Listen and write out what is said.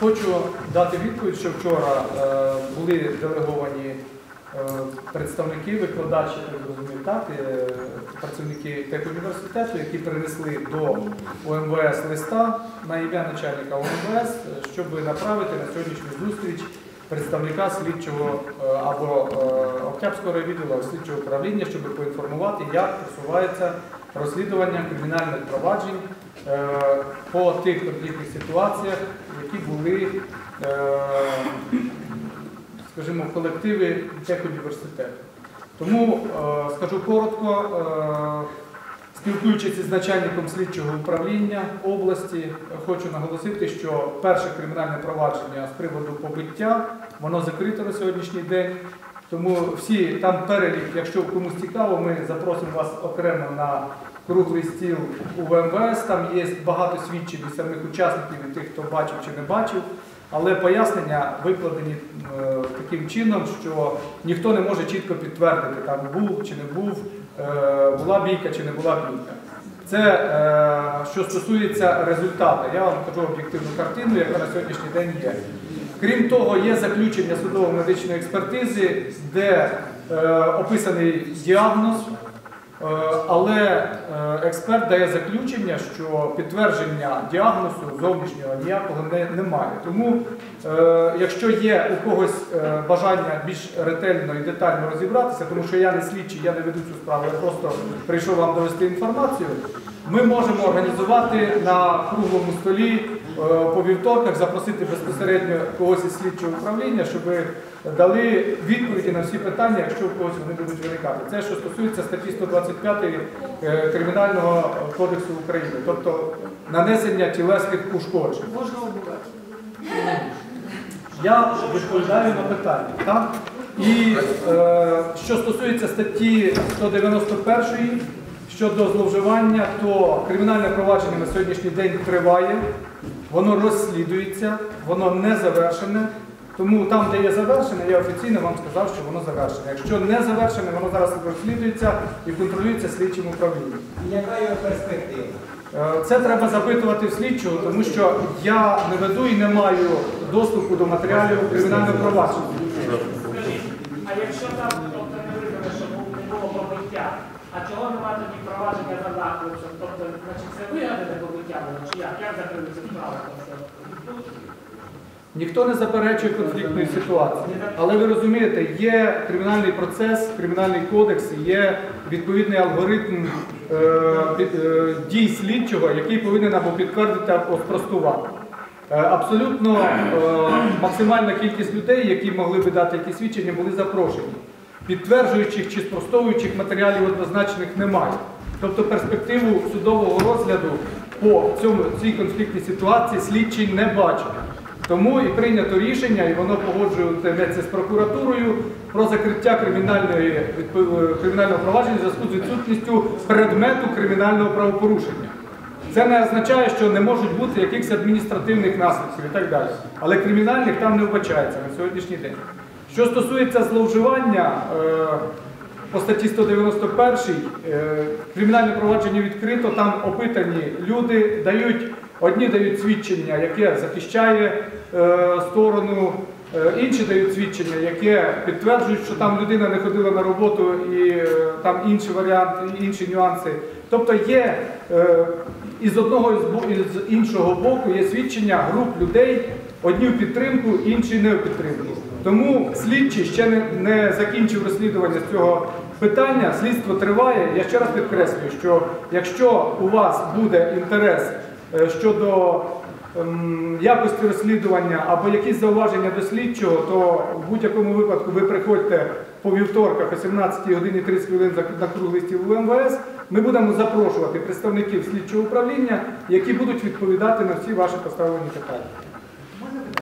Хочу дати відповідь, що вчора е, були делеговані е, представники, викладачі, так розумію, так, е, працівники техуніверситету, які принесли до ОМВС листа на ім'я начальника ОМВС, е, щоб направити на сьогоднішню зустріч представника слідчого е, або е, Октябрського райвідділу слідчого управління, щоб поінформувати, як просувається розслідування кримінальних проваджень е, по тих конфліктних ситуаціях, які були, е, скажімо, в колективі техуніверситету. Тому е, скажу коротко, спілкуючись із начальником слідчого управління області, хочу наголосити, що перше кримінальне провадження з приводу побиття, воно закрите на сьогоднішній день. Тому всі там перелік, якщо комусь цікаво, ми запросимо вас окремо на круглий стіл у ВМВС. Там є багато свідчень від самих учасників, і тих, хто бачив чи не бачив. Але пояснення викладені е, таким чином, що ніхто не може чітко підтвердити, там був чи не був, е, була бійка чи не була бійка. Це е, що стосується результату. Я вам кажу об'єктивну картину, яка на сьогоднішній день є. Крім того, є заключення судово-медичної експертизи, де е, описаний діагноз, але е, експерт дає заключення, що підтвердження діагнозу зовнішнього ніякого немає. Тому, е, якщо є у когось е, бажання більш ретельно і детально розібратися, тому що я не слідчий, я не веду цю справу, я просто прийшов вам довести інформацію. Ми можемо організувати на круглому столі е, по вівторках, запросити безпосередньо когось із слідчого управління, щоб дали відповіді на всі питання, якщо у когось вони будуть виникати. Це що стосується статті 125 е, Кримінального кодексу України, тобто нанесення тілесних ушкоджень. Можна обувати. Я відповідаю на питання. Так? І е, що стосується статті 191 щодо зловживання, то кримінальне провадження на сьогоднішній день триває, воно розслідується, воно не завершене. Тому там, де є завершене, я офіційно вам сказав, що воно завершене. Якщо не завершене, воно зараз розслідується і контролюється слідчим управлінням. Яка його перспектива? Е, Це треба запитувати в слідчого, тому що я не веду і не маю доступу до матеріалів кримінального провадження. Скажіть, а якщо там тобто не визнано, що не було побиття, а чого немає тоді провадження за захопцем? Тобто, значить, це вигадане побиття було, чи як? Як закрилися справи? Тобто, Ніхто не заперечує конфліктної ситуації. Але ви розумієте, є кримінальний процес, кримінальний кодекс, є відповідний алгоритм е, е, дій слідчого, який повинен або підтвердити, або спростувати. Е, Абсолютно е, максимальна кількість людей, які могли би дати якісь свідчення, були запрошені. Підтверджуючих чи спростовуючих матеріалів однозначних немає. Тобто перспективу судового розгляду по цьому, цій конфліктній ситуації слідчий не бачить. Тому і прийнято рішення, і воно погоджується з прокуратурою про закриття кримінального провадження в зв'язку з відсутністю предмету кримінального правопорушення. Це не означає, що не можуть бути якихось адміністративних наслідків і так далі. Але кримінальних там не вбачається на сьогоднішній день. Що стосується зловживання е, по статті 191, е, кримінальне провадження відкрито, там опитані люди дають, одні дають свідчення, яке захищає е, сторону, е, інші дають свідчення, яке підтверджують, що там людина не ходила на роботу і е, там інші варіанти, інші нюанси. Тобто є із одного і з іншого боку є свідчення груп людей, одні в підтримку, інші не в підтримку. Тому слідчий ще не, не закінчив розслідування з цього питання. Слідство триває. Я ще раз підкреслюю, що якщо у вас буде інтерес щодо ем, якості розслідування або якісь зауваження до слідчого, то в будь-якому випадку ви приходьте по вівторках о 17 годині 30 хвилин на круглий стіл в МВС. Ми будемо запрошувати представників слідчого управління, які будуть відповідати на всі ваші поставлені питання.